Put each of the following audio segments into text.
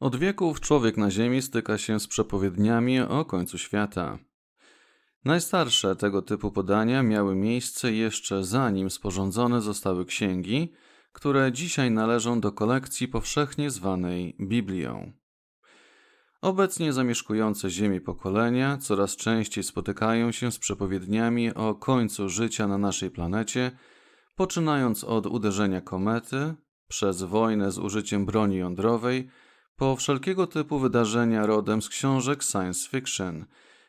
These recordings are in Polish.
Od wieków człowiek na Ziemi styka się z przepowiedniami o końcu świata. Najstarsze tego typu podania miały miejsce jeszcze zanim sporządzone zostały księgi, które dzisiaj należą do kolekcji powszechnie zwanej Biblią. Obecnie zamieszkujące Ziemię pokolenia coraz częściej spotykają się z przepowiedniami o końcu życia na naszej planecie, poczynając od uderzenia komety, przez wojnę z użyciem broni jądrowej, po wszelkiego typu wydarzenia rodem z książek science fiction,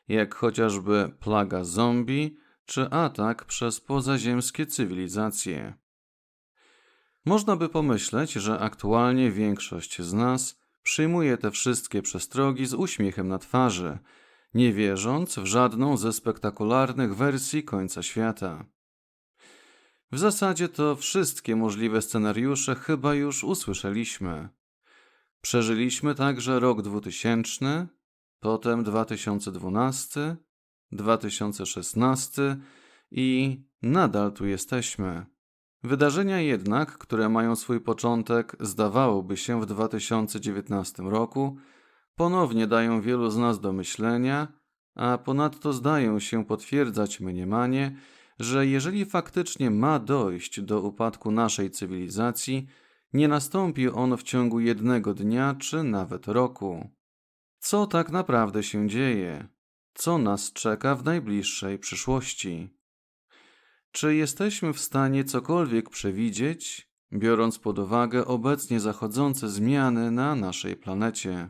jak chociażby plaga zombie czy atak przez pozaziemskie cywilizacje. Można by pomyśleć, że aktualnie większość z nas przyjmuje te wszystkie przestrogi z uśmiechem na twarzy, nie wierząc w żadną ze spektakularnych wersji końca świata. W zasadzie to wszystkie możliwe scenariusze chyba już usłyszeliśmy. Przeżyliśmy także rok 2000, potem 2012, 2016 i nadal tu jesteśmy. Wydarzenia jednak, które mają swój początek, zdawałoby się w 2019 roku, ponownie dają wielu z nas do myślenia, a ponadto zdają się potwierdzać mniemanie, że jeżeli faktycznie ma dojść do upadku naszej cywilizacji, nie nastąpi on w ciągu jednego dnia czy nawet roku. Co tak naprawdę się dzieje? Co nas czeka w najbliższej przyszłości? Czy jesteśmy w stanie cokolwiek przewidzieć, biorąc pod uwagę obecnie zachodzące zmiany na naszej planecie?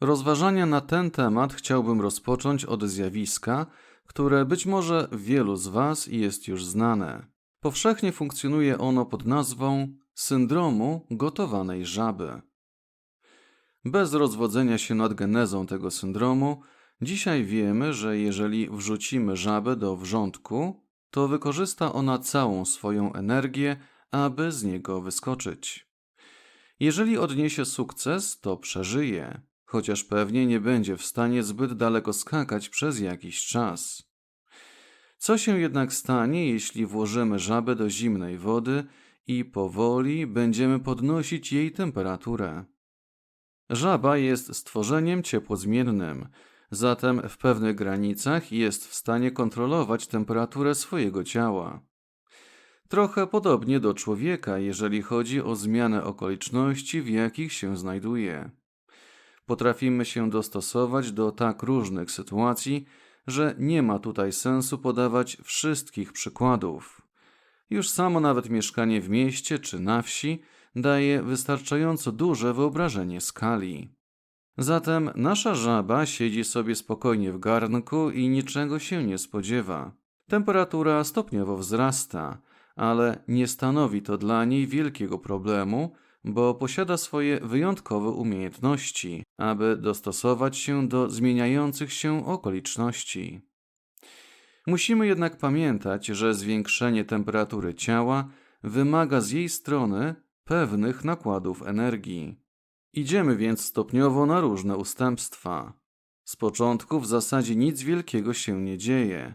Rozważania na ten temat chciałbym rozpocząć od zjawiska, które być może wielu z Was jest już znane. Powszechnie funkcjonuje ono pod nazwą syndromu gotowanej żaby. Bez rozwodzenia się nad genezą tego syndromu, dzisiaj wiemy, że jeżeli wrzucimy żabę do wrzątku, to wykorzysta ona całą swoją energię, aby z niego wyskoczyć. Jeżeli odniesie sukces, to przeżyje, chociaż pewnie nie będzie w stanie zbyt daleko skakać przez jakiś czas. Co się jednak stanie, jeśli włożymy żabę do zimnej wody i powoli będziemy podnosić jej temperaturę? Żaba jest stworzeniem ciepłozmiennym, zatem w pewnych granicach jest w stanie kontrolować temperaturę swojego ciała. Trochę podobnie do człowieka, jeżeli chodzi o zmianę okoliczności, w jakich się znajduje. Potrafimy się dostosować do tak różnych sytuacji, że nie ma tutaj sensu podawać wszystkich przykładów. Już samo nawet mieszkanie w mieście czy na wsi daje wystarczająco duże wyobrażenie skali. Zatem nasza żaba siedzi sobie spokojnie w garnku i niczego się nie spodziewa. Temperatura stopniowo wzrasta, ale nie stanowi to dla niej wielkiego problemu, bo posiada swoje wyjątkowe umiejętności, aby dostosować się do zmieniających się okoliczności. Musimy jednak pamiętać, że zwiększenie temperatury ciała wymaga z jej strony pewnych nakładów energii. Idziemy więc stopniowo na różne ustępstwa. Z początku w zasadzie nic wielkiego się nie dzieje.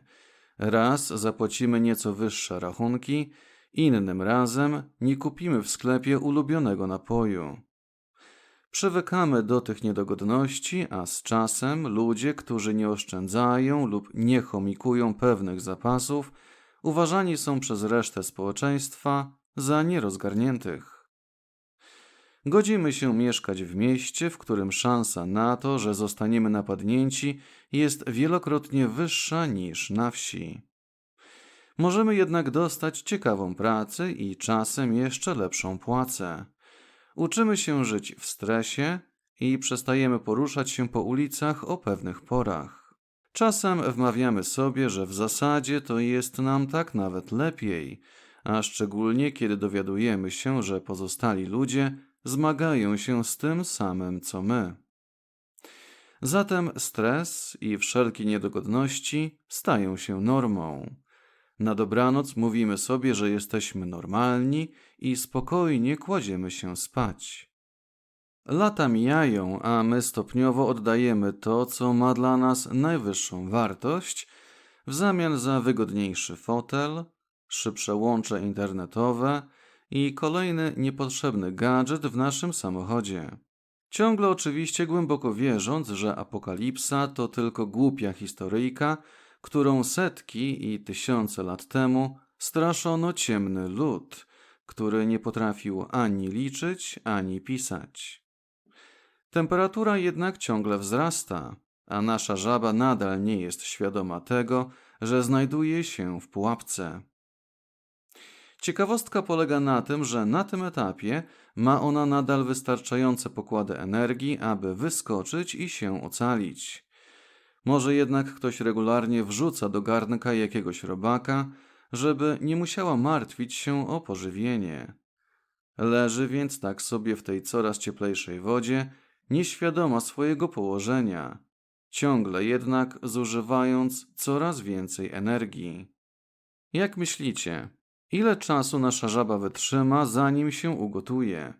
Raz zapłacimy nieco wyższe rachunki, innym razem nie kupimy w sklepie ulubionego napoju. Przywykamy do tych niedogodności, a z czasem ludzie, którzy nie oszczędzają lub nie chomikują pewnych zapasów, uważani są przez resztę społeczeństwa za nierozgarniętych. Godzimy się mieszkać w mieście, w którym szansa na to, że zostaniemy napadnięci, jest wielokrotnie wyższa niż na wsi. Możemy jednak dostać ciekawą pracę i czasem jeszcze lepszą płacę. Uczymy się żyć w stresie i przestajemy poruszać się po ulicach o pewnych porach. Czasem wmawiamy sobie, że w zasadzie to jest nam tak nawet lepiej, a szczególnie kiedy dowiadujemy się, że pozostali ludzie zmagają się z tym samym co my. Zatem stres i wszelkie niedogodności stają się normą. Na dobranoc mówimy sobie, że jesteśmy normalni i spokojnie kładziemy się spać. Lata mijają, a my stopniowo oddajemy to, co ma dla nas najwyższą wartość, w zamian za wygodniejszy fotel, szybsze łącze internetowe i kolejny niepotrzebny gadżet w naszym samochodzie. Ciągle oczywiście głęboko wierząc, że apokalipsa to tylko głupia historyjka, którą setki i tysiące lat temu straszono ciemny lud, który nie potrafił ani liczyć, ani pisać. Temperatura jednak ciągle wzrasta, a nasza żaba nadal nie jest świadoma tego, że znajduje się w pułapce. Ciekawostka polega na tym, że na tym etapie ma ona nadal wystarczające pokłady energii, aby wyskoczyć i się ocalić. Może jednak ktoś regularnie wrzuca do garnka jakiegoś robaka, żeby nie musiała martwić się o pożywienie. Leży więc tak sobie w tej coraz cieplejszej wodzie, nieświadoma swojego położenia, ciągle jednak zużywając coraz więcej energii. Jak myślicie, ile czasu nasza żaba wytrzyma, zanim się ugotuje?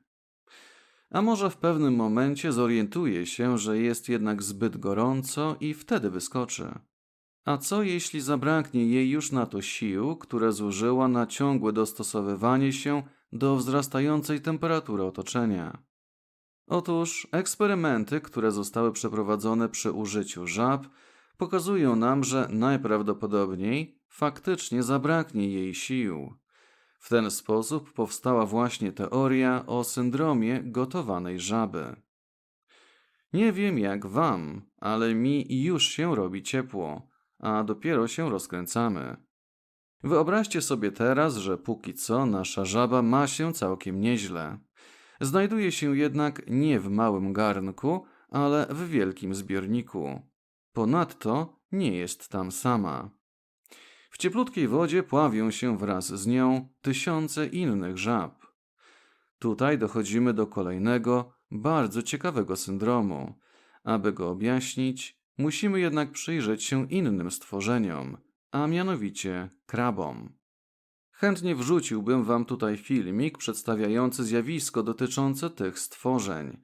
A może w pewnym momencie zorientuje się, że jest jednak zbyt gorąco i wtedy wyskoczy? A co jeśli zabraknie jej już na to sił, które zużyła na ciągłe dostosowywanie się do wzrastającej temperatury otoczenia? Otóż eksperymenty, które zostały przeprowadzone przy użyciu żab, pokazują nam, że najprawdopodobniej faktycznie zabraknie jej sił. W ten sposób powstała właśnie teoria o syndromie gotowanej żaby. Nie wiem jak wam, ale mi już się robi ciepło, a dopiero się rozkręcamy. Wyobraźcie sobie teraz, że póki co nasza żaba ma się całkiem nieźle. Znajduje się jednak nie w małym garnku, ale w wielkim zbiorniku. Ponadto nie jest tam sama. W cieplutkiej wodzie pławią się wraz z nią tysiące innych żab. Tutaj dochodzimy do kolejnego, bardzo ciekawego syndromu. Aby go objaśnić, musimy jednak przyjrzeć się innym stworzeniom, a mianowicie krabom. Chętnie wrzuciłbym wam tutaj filmik przedstawiający zjawisko dotyczące tych stworzeń.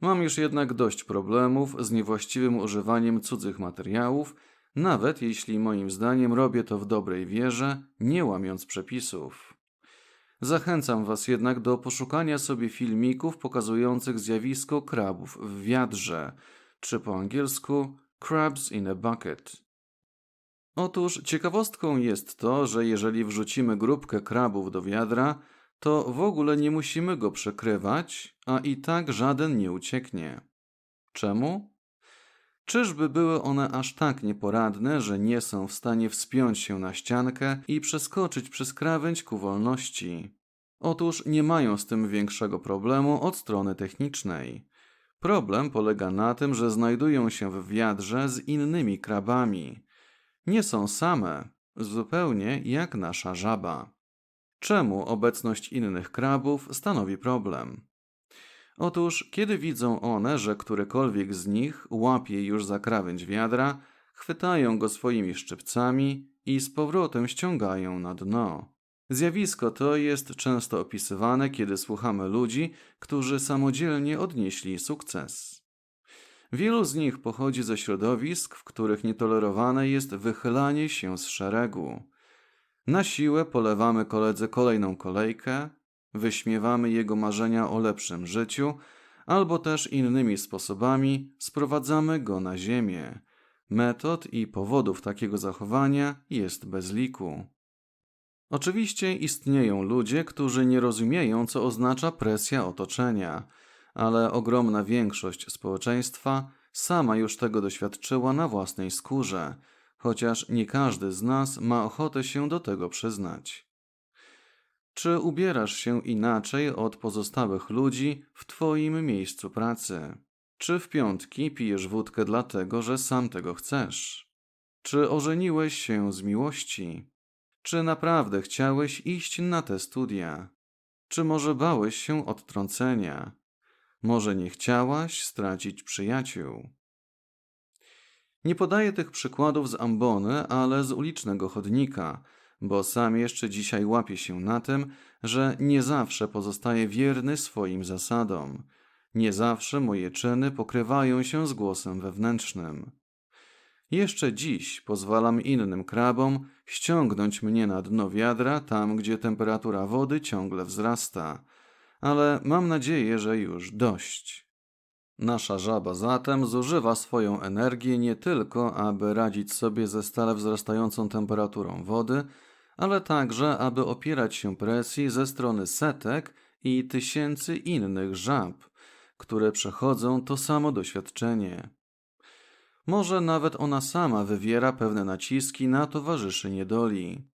Mam już jednak dość problemów z niewłaściwym używaniem cudzych materiałów, nawet jeśli moim zdaniem robię to w dobrej wierze, nie łamiąc przepisów. Zachęcam Was jednak do poszukania sobie filmików pokazujących zjawisko krabów w wiadrze, czy po angielsku crabs in a bucket. Otóż ciekawostką jest to, że jeżeli wrzucimy grupkę krabów do wiadra, to w ogóle nie musimy go przekrywać, a i tak żaden nie ucieknie. Czemu? Czyżby były one aż tak nieporadne, że nie są w stanie wspiąć się na ściankę i przeskoczyć przez krawędź ku wolności? Otóż nie mają z tym większego problemu od strony technicznej. Problem polega na tym, że znajdują się w wiadrze z innymi krabami nie są same, zupełnie jak nasza żaba. Czemu obecność innych krabów stanowi problem? Otóż, kiedy widzą one, że którykolwiek z nich łapie już za krawędź wiadra, chwytają go swoimi szczypcami i z powrotem ściągają na dno. Zjawisko to jest często opisywane, kiedy słuchamy ludzi, którzy samodzielnie odnieśli sukces. Wielu z nich pochodzi ze środowisk, w których nietolerowane jest wychylanie się z szeregu. Na siłę polewamy koledze kolejną kolejkę, wyśmiewamy jego marzenia o lepszym życiu, albo też innymi sposobami sprowadzamy go na ziemię. Metod i powodów takiego zachowania jest bez liku. Oczywiście istnieją ludzie, którzy nie rozumieją, co oznacza presja otoczenia – ale ogromna większość społeczeństwa sama już tego doświadczyła na własnej skórze, chociaż nie każdy z nas ma ochotę się do tego przyznać. Czy ubierasz się inaczej od pozostałych ludzi w Twoim miejscu pracy? Czy w piątki pijesz wódkę dlatego, że sam tego chcesz? Czy ożeniłeś się z miłości? Czy naprawdę chciałeś iść na te studia? Czy może bałeś się odtrącenia? Może nie chciałaś stracić przyjaciół? Nie podaję tych przykładów z ambony, ale z ulicznego chodnika, bo sam jeszcze dzisiaj łapię się na tym, że nie zawsze pozostaję wierny swoim zasadom. Nie zawsze moje czyny pokrywają się z głosem wewnętrznym. Jeszcze dziś pozwalam innym krabom ściągnąć mnie na dno wiadra tam, gdzie temperatura wody ciągle wzrasta – ale mam nadzieję, że już dość. Nasza żaba zatem zużywa swoją energię nie tylko, aby radzić sobie ze stale wzrastającą temperaturą wody, ale także, aby opierać się presji ze strony setek i tysięcy innych żab, które przechodzą to samo doświadczenie. Może nawet ona sama wywiera pewne naciski na towarzyszy niedoli.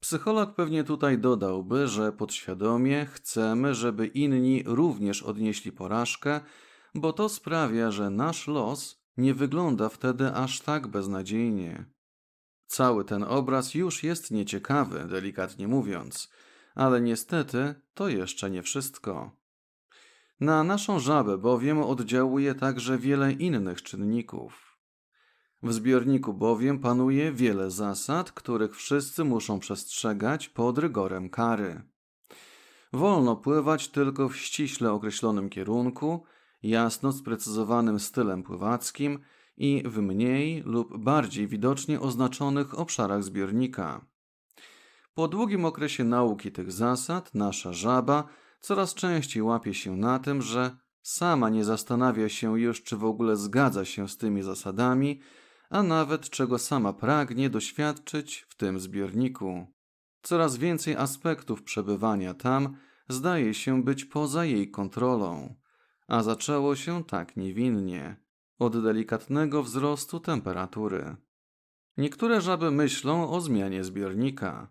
Psycholog pewnie tutaj dodałby, że podświadomie chcemy, żeby inni również odnieśli porażkę, bo to sprawia, że nasz los nie wygląda wtedy aż tak beznadziejnie. Cały ten obraz już jest nieciekawy, delikatnie mówiąc, ale niestety to jeszcze nie wszystko. Na naszą żabę bowiem oddziałuje także wiele innych czynników. W zbiorniku bowiem panuje wiele zasad, których wszyscy muszą przestrzegać pod rygorem kary. Wolno pływać tylko w ściśle określonym kierunku, jasno sprecyzowanym stylem pływackim i w mniej lub bardziej widocznie oznaczonych obszarach zbiornika. Po długim okresie nauki tych zasad, nasza żaba coraz częściej łapie się na tym, że sama nie zastanawia się już, czy w ogóle zgadza się z tymi zasadami, a nawet czego sama pragnie doświadczyć w tym zbiorniku. Coraz więcej aspektów przebywania tam zdaje się być poza jej kontrolą, a zaczęło się tak niewinnie, od delikatnego wzrostu temperatury. Niektóre żaby myślą o zmianie zbiornika.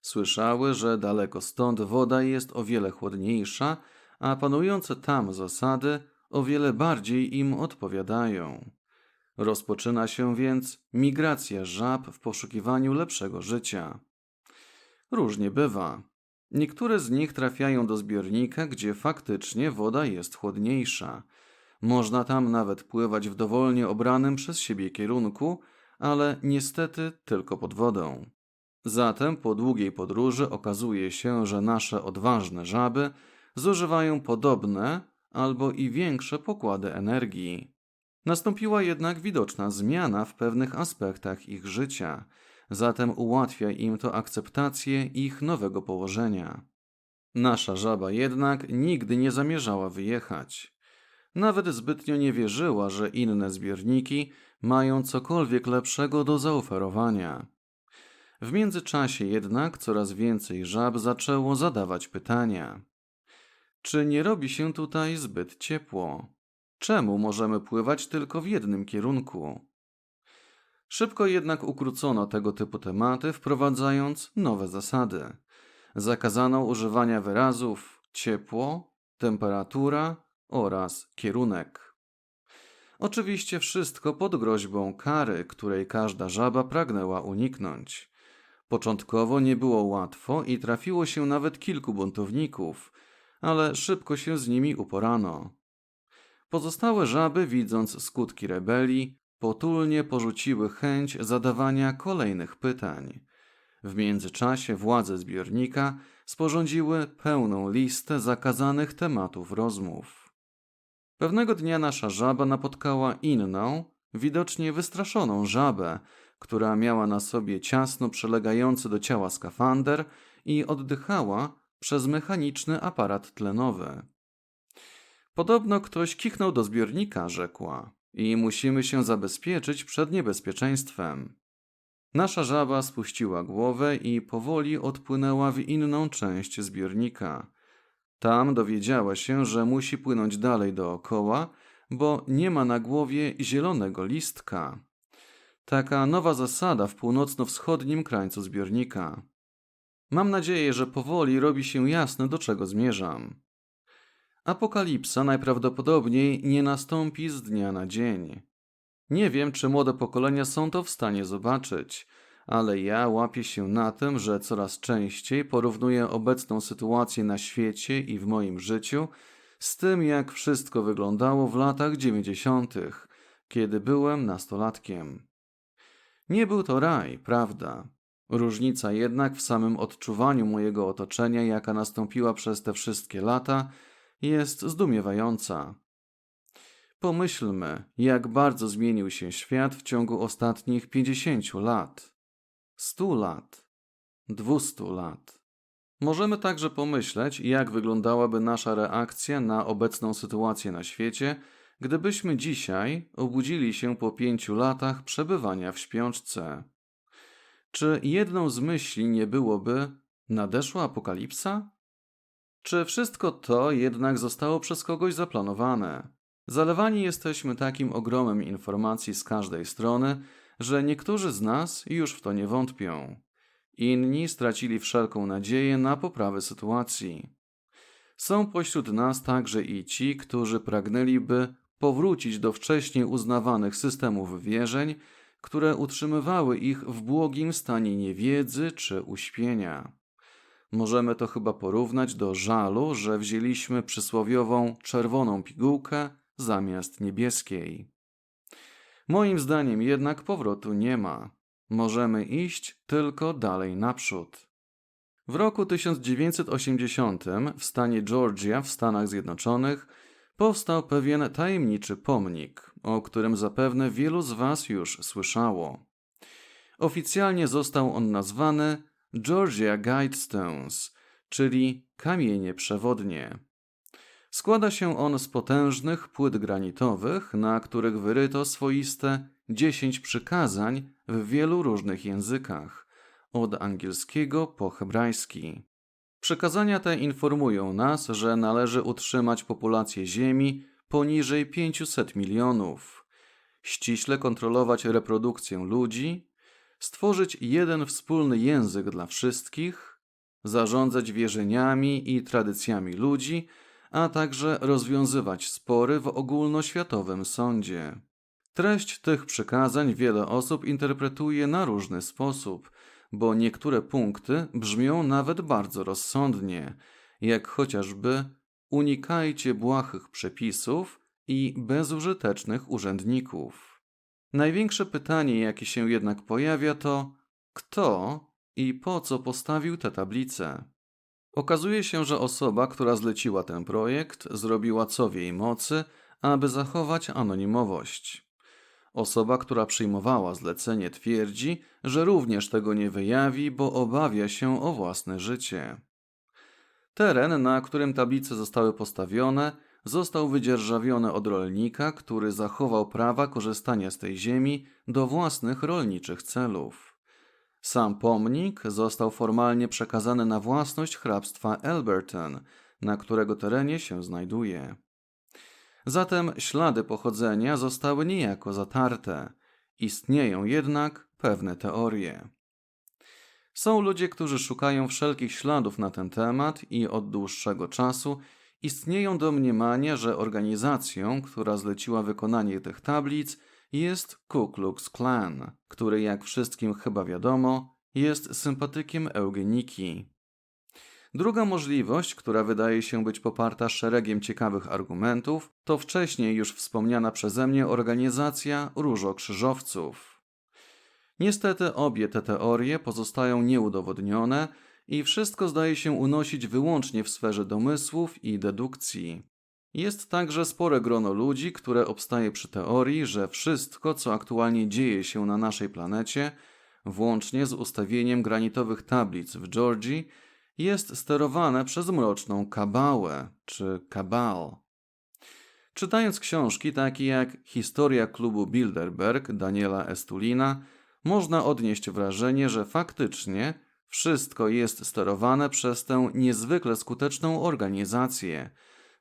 Słyszały, że daleko stąd woda jest o wiele chłodniejsza, a panujące tam zasady o wiele bardziej im odpowiadają. Rozpoczyna się więc migracja żab w poszukiwaniu lepszego życia. Różnie bywa. Niektóre z nich trafiają do zbiornika, gdzie faktycznie woda jest chłodniejsza. Można tam nawet pływać w dowolnie obranym przez siebie kierunku, ale niestety tylko pod wodą. Zatem po długiej podróży okazuje się, że nasze odważne żaby zużywają podobne albo i większe pokłady energii. Nastąpiła jednak widoczna zmiana w pewnych aspektach ich życia, zatem ułatwia im to akceptację ich nowego położenia. Nasza żaba jednak nigdy nie zamierzała wyjechać. Nawet zbytnio nie wierzyła, że inne zbiorniki mają cokolwiek lepszego do zaoferowania. W międzyczasie jednak coraz więcej żab zaczęło zadawać pytania. Czy nie robi się tutaj zbyt ciepło? Czemu możemy pływać tylko w jednym kierunku? Szybko jednak ukrócono tego typu tematy, wprowadzając nowe zasady. Zakazano używania wyrazów ciepło, temperatura oraz kierunek. Oczywiście wszystko pod groźbą kary, której każda żaba pragnęła uniknąć. Początkowo nie było łatwo i trafiło się nawet kilku buntowników, ale szybko się z nimi uporano. Pozostałe żaby, widząc skutki rebelii, potulnie porzuciły chęć zadawania kolejnych pytań. W międzyczasie władze zbiornika sporządziły pełną listę zakazanych tematów rozmów. Pewnego dnia nasza żaba napotkała inną, widocznie wystraszoną żabę, która miała na sobie ciasno przylegający do ciała skafander i oddychała przez mechaniczny aparat tlenowy. Podobno ktoś kichnął do zbiornika, rzekła, i musimy się zabezpieczyć przed niebezpieczeństwem. Nasza żaba spuściła głowę i powoli odpłynęła w inną część zbiornika. Tam dowiedziała się, że musi płynąć dalej dookoła, bo nie ma na głowie zielonego listka. Taka nowa zasada w północno-wschodnim krańcu zbiornika. Mam nadzieję, że powoli robi się jasne, do czego zmierzam. Apokalipsa najprawdopodobniej nie nastąpi z dnia na dzień. Nie wiem, czy młode pokolenia są to w stanie zobaczyć, ale ja łapię się na tym, że coraz częściej porównuję obecną sytuację na świecie i w moim życiu z tym, jak wszystko wyglądało w latach dziewięćdziesiątych, kiedy byłem nastolatkiem. Nie był to raj, prawda? Różnica jednak w samym odczuwaniu mojego otoczenia, jaka nastąpiła przez te wszystkie lata, jest zdumiewająca. Pomyślmy, jak bardzo zmienił się świat w ciągu ostatnich pięćdziesięciu lat, stu lat, dwustu lat. Możemy także pomyśleć, jak wyglądałaby nasza reakcja na obecną sytuację na świecie, gdybyśmy dzisiaj obudzili się po pięciu latach przebywania w śpiączce? Czy jedną z myśli nie byłoby nadeszła apokalipsa? Czy wszystko to jednak zostało przez kogoś zaplanowane? Zalewani jesteśmy takim ogromem informacji z każdej strony, że niektórzy z nas już w to nie wątpią. Inni stracili wszelką nadzieję na poprawę sytuacji. Są pośród nas także i ci, którzy pragnęliby powrócić do wcześniej uznawanych systemów wierzeń, które utrzymywały ich w błogim stanie niewiedzy czy uśpienia. Możemy to chyba porównać do żalu, że wzięliśmy przysłowiową czerwoną pigułkę zamiast niebieskiej. Moim zdaniem jednak powrotu nie ma. Możemy iść tylko dalej naprzód. W roku 1980 w stanie Georgia w Stanach Zjednoczonych powstał pewien tajemniczy pomnik, o którym zapewne wielu z Was już słyszało. Oficjalnie został on nazwany Georgia Guidestones, czyli kamienie przewodnie. Składa się on z potężnych płyt granitowych, na których wyryto swoiste dziesięć przykazań w wielu różnych językach, od angielskiego po hebrajski. Przykazania te informują nas, że należy utrzymać populację Ziemi poniżej 500 milionów, ściśle kontrolować reprodukcję ludzi, stworzyć jeden wspólny język dla wszystkich, zarządzać wierzeniami i tradycjami ludzi, a także rozwiązywać spory w ogólnoświatowym sądzie. Treść tych przykazań wiele osób interpretuje na różny sposób, bo niektóre punkty brzmią nawet bardzo rozsądnie, jak chociażby unikajcie błahych przepisów i bezużytecznych urzędników. Największe pytanie, jakie się jednak pojawia, to kto i po co postawił te tablice? Okazuje się, że osoba, która zleciła ten projekt, zrobiła co w jej mocy, aby zachować anonimowość. Osoba, która przyjmowała zlecenie, twierdzi, że również tego nie wyjawi, bo obawia się o własne życie. Teren, na którym tablice zostały postawione, został wydzierżawiony od rolnika, który zachował prawa korzystania z tej ziemi do własnych rolniczych celów. Sam pomnik został formalnie przekazany na własność hrabstwa Elberton, na którego terenie się znajduje. Zatem ślady pochodzenia zostały niejako zatarte. Istnieją jednak pewne teorie. Są ludzie, którzy szukają wszelkich śladów na ten temat i od dłuższego czasu istnieją domniemania, że organizacją, która zleciła wykonanie tych tablic, jest Ku Klux Klan, który, jak wszystkim chyba wiadomo, jest sympatykiem eugeniki. Druga możliwość, która wydaje się być poparta szeregiem ciekawych argumentów, to wcześniej już wspomniana przeze mnie organizacja Różokrzyżowców. Niestety obie te teorie pozostają nieudowodnione i wszystko zdaje się unosić wyłącznie w sferze domysłów i dedukcji. Jest także spore grono ludzi, które obstaje przy teorii, że wszystko, co aktualnie dzieje się na naszej planecie, włącznie z ustawieniem granitowych tablic w Georgii, jest sterowane przez mroczną kabałę czy kabal. Czytając książki takie jak Historia klubu Bilderberg Daniela Estulina, można odnieść wrażenie, że faktycznie wszystko jest sterowane przez tę niezwykle skuteczną organizację,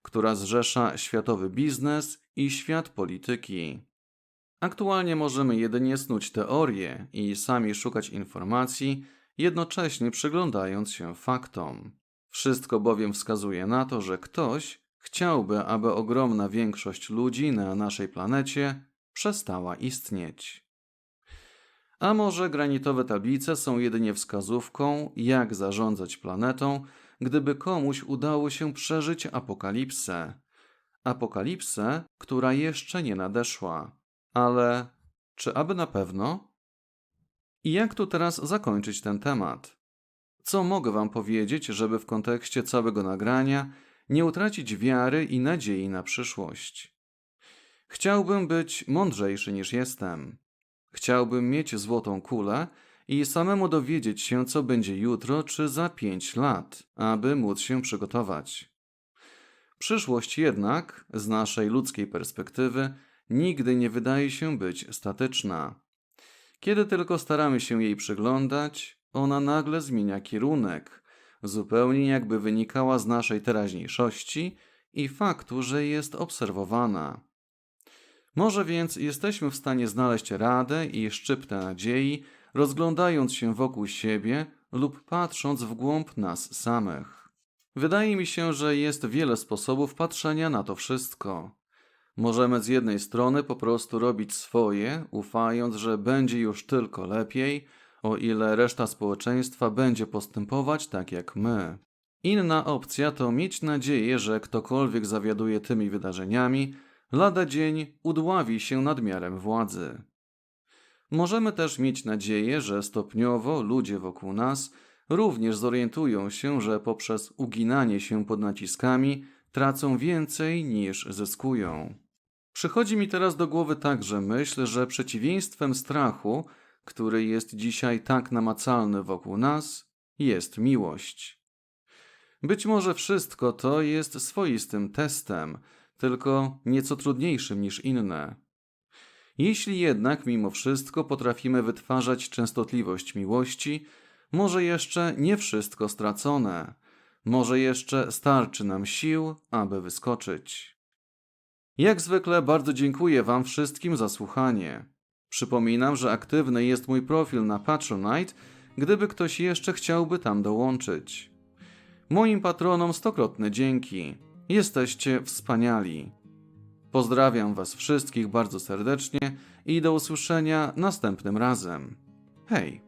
która zrzesza światowy biznes i świat polityki. Aktualnie możemy jedynie snuć teorie i sami szukać informacji, jednocześnie przyglądając się faktom. Wszystko bowiem wskazuje na to, że ktoś chciałby, aby ogromna większość ludzi na naszej planecie przestała istnieć. A może granitowe tablice są jedynie wskazówką, jak zarządzać planetą, gdyby komuś udało się przeżyć apokalipsę. Apokalipsę, która jeszcze nie nadeszła. Ale czy aby na pewno? I jak tu teraz zakończyć ten temat? Co mogę Wam powiedzieć, żeby w kontekście całego nagrania nie utracić wiary i nadziei na przyszłość? Chciałbym być mądrzejszy niż jestem. Chciałbym mieć złotą kulę i samemu dowiedzieć się, co będzie jutro czy za pięć lat, aby móc się przygotować. Przyszłość jednak, z naszej ludzkiej perspektywy, nigdy nie wydaje się być statyczna. Kiedy tylko staramy się jej przyglądać, ona nagle zmienia kierunek, zupełnie jakby wynikała z naszej teraźniejszości i faktu, że jest obserwowana. Może więc jesteśmy w stanie znaleźć radę i szczyptę nadziei, rozglądając się wokół siebie lub patrząc w głąb nas samych. Wydaje mi się, że jest wiele sposobów patrzenia na to wszystko. Możemy z jednej strony po prostu robić swoje, ufając, że będzie już tylko lepiej, o ile reszta społeczeństwa będzie postępować tak jak my. Inna opcja to mieć nadzieję, że ktokolwiek zawiaduje tymi wydarzeniami, lada dzień udławi się nadmiarem władzy. Możemy też mieć nadzieję, że stopniowo ludzie wokół nas również zorientują się, że poprzez uginanie się pod naciskami tracą więcej niż zyskują. Przychodzi mi teraz do głowy także myśl, że przeciwieństwem strachu, który jest dzisiaj tak namacalny wokół nas, jest miłość. Być może wszystko to jest swoistym testem, tylko nieco trudniejszym niż inne. Jeśli jednak mimo wszystko potrafimy wytwarzać częstotliwość miłości, może jeszcze nie wszystko stracone, może jeszcze starczy nam sił, aby wyskoczyć. Jak zwykle bardzo dziękuję Wam wszystkim za słuchanie. Przypominam, że aktywny jest mój profil na Patronite, gdyby ktoś jeszcze chciałby tam dołączyć. Moim patronom stokrotne dzięki. Jesteście wspaniali. Pozdrawiam Was wszystkich bardzo serdecznie i do usłyszenia następnym razem. Hej!